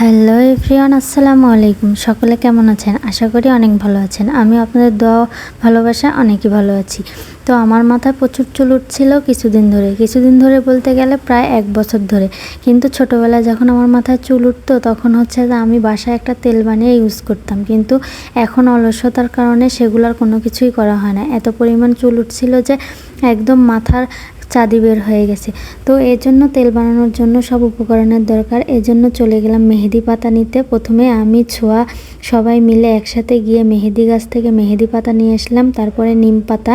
Hello everyone, আসসালামু আলাইকুম। সকলে কেমন আছেন? আশা করি অনেক ভালো আছেন। আমি আপনাদের দোয়া, ভালোবাসা অনেকই ভালো আছি। তো আমার মাথায় প্রচুর চুল উঠছিল কিছুদিন ধরে। কিছুদিন ধরে বলতে গেলে প্রায় এক বছর ধরে। কিন্তু ছোটোবেলায় যখন আমার মাথায় চুল উঠতো, তখন হচ্ছে যে আমি বাসায় একটা তেল বানিয়ে ইউজ করতাম। কিন্তু এখন অলসতার কারণে সেগুলোর কোনো কিছুই করা হয় না। এত পরিমাণ চুল উঠছিল যে একদম মাথার চাঁদি বের হয়ে গেছে। তো এর জন্য তেল বানানোর জন্য সব উপকরণের দরকার। এজন্য চলে গেলাম মেহেদি পাতা নিতে। প্রথমে আমি ছোঁয়া সবাই মিলে একসাথে গিয়ে মেহেদি গাছ থেকে মেহেদি পাতা নিয়ে আসলাম, তারপরে নিম পাতা,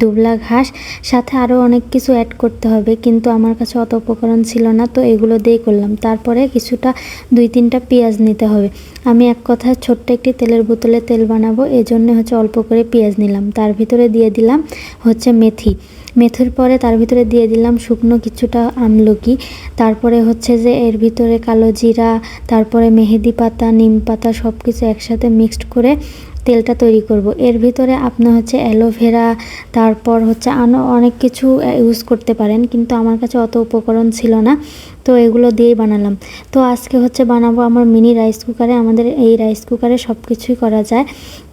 দুবলা ঘাস, সাথে আরও অনেক কিছু অ্যাড করতে হবে, কিন্তু আমার কাছে অত উপকরণ ছিল না, তো এগুলো দিয়েই করলাম। তারপরে কিছুটা, দুই তিনটা পেঁয়াজ নিতে হবে। আমি এক কথায় ছোট্ট একটি তেলের বোতলে তেল বানাবো, এজন্য হচ্ছে অল্প করে পেঁয়াজ নিলাম। তার ভিতরে দিয়ে দিলাম হচ্ছে মেথি। মেথির পরে তার ভিতরে দিয়ে দিলাম শুকনো কিছুটা আমলকি, তারপরে হচ্ছে যে এর ভিতরে কালো জিরা, তারপরে মেহেদি পাতা, নিম পাতা সব কিছু একসাথে মিক্সড করে তেলটা তৈরি করব। এর ভিতরে আপনি হচ্ছে অ্যালোভেরা তারপর হচ্ছে আরও অনেক কিছু ইউজ করতে পারেন। কিন্তু আমার কাছে অত উপকরণ ছিল না। তো এগুলো দিয়েই বানালাম। তো আজকে হচ্ছে বানাবো আমার মিনি রাইস কুকারে আমাদের এই রাইস কুকারে সব কিছুই করা যায়।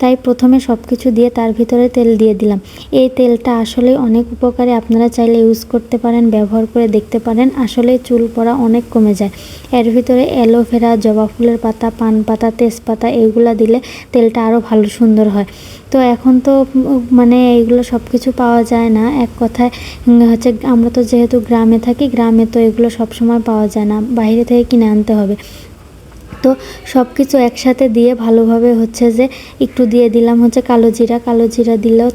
তাই প্রথমে সব কিছু দিয়ে তার ভিতরে তেল দিয়ে দিলাম। এই তেলটা আসলে অনেক উপকারে আপনারা চাইলে ইউজ করতে পারেন, ব্যবহার করে দেখতে পারেন। আসলে চুল পড়া অনেক কমে যায়। এর ভিতরে অ্যালোভেরা, জবা ফুলের পাতা, পান পাতা, তেজপাতা এইগুলো দিলে তেলটা আরও ভালো সুন্দর হয়। তো এখন তো মানে এইগুলো সব কিছু পাওয়া যায় না। এক কথায় হচ্ছে আমরা তো যেহেতু গ্রামে থাকি, গ্রামে তো এগুলো সব সময় পাওয়া যায় না, বাইরে থেকে কিনে আনতে হবে। তো সব কিছু একসাথে দিয়ে ভালোভাবে হচ্ছে যে একটু দিয়ে দিলাম হচ্ছে কালো জিরা কালো জিরা দিলেও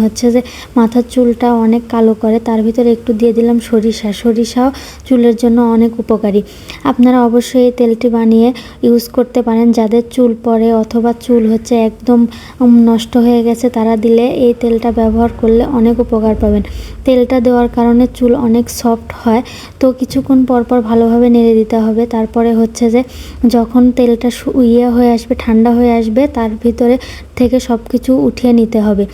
হচ্ছে যে মাথার চুলটা অনেক কালো করে, তার ভিতরে একটু দিয়ে দিলাম সরিষা। সরিষাও চুলের জন্য অনেক উপকারী। আপনারা অবশ্যই এই তেলটি বানিয়ে ইউজ করতে পারেন। যাদের চুল পড়ে অথবা চুল হচ্ছে একদম নষ্ট হয়ে গেছে, তারা দিলে এই তেলটা ব্যবহার করলে অনেক উপকার পাবেন। তেলটা দেওয়ার কারণে চুল অনেক সফট হয়। তো কিছুক্ষণ পর পর ভালোভাবে নেড়ে দিতে হবে। তারপরে হচ্ছে যে যখন তেলটা ইয়ে হয়ে আসবে, ঠান্ডা হয়ে আসবে, তার ভিতরে থেকে সব কিছু উঠিয়ে নিতে হবে।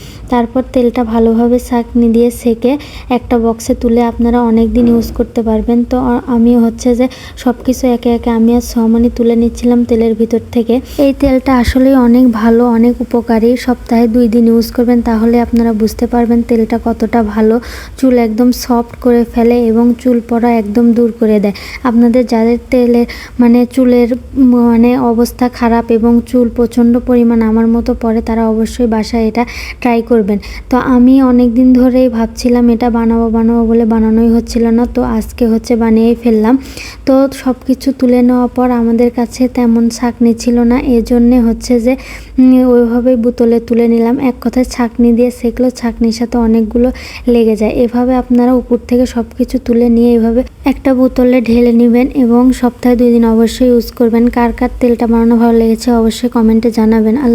তারপর তেলটা ভালোভাবে ছাঁকনি দিয়ে সেকে একটা বক্সে তুলে আপনারা অনেক দিন ইউজ করতে পারবেন। তো আমি হচ্ছে যে সব কিছু একে একে আমি আর সমানি তুলে নিচ্ছিলাম তেলের ভিতর থেকে। এই তেলটা আসলে অনেক ভালো, অনেক উপকারী। সপ্তাহে দুই দিন ইউজ করবেন তাহলে আপনারা বুঝতে পারবেন তেলটা কতটা ভালো। চুল একদম সফট করে ফেলে এবং চুল পড়া একদম দূর করে দেয়। আপনাদের যাদের তেলের মানে চুলের মানে অবস্থা খারাপ এবং চুল প্রচণ্ড পরিমাণ আমার মতো পড়ে, তারা অবশ্যই বাসায় এটা ট্রাই করবেন। তো আমি অনেক দিন ধরেই ভাবছিলাম এটা বানাবো বানাবো বলে বানানোই হচ্ছিল না। তো আজকে হচ্ছে বানিয়েই ফেললাম। তো সব কিছু তুলে নেওয়ার পর আমাদের কাছে তেমন ছাকনি ছিল না। এজন্যে হচ্ছে যে ওইভাবেই বোতলে তুলে নিলাম। এক কথায় ছাকনি দিয়ে সেকলো, ছাকনির সাথে অনেকগুলো লেগে যায়। এভাবে আপনারা উপর থেকে সব কিছু তুলে নিয়ে এভাবে একটা বোতলে ঢেলে নেবেন এবং সপ্তাহে দুই দিন অবশ্যই ইউজ করবেন। কার কার তেলটা বানানো ভালো লেগেছে অবশ্যই কমেন্টে জানাবেন। আল্লাহ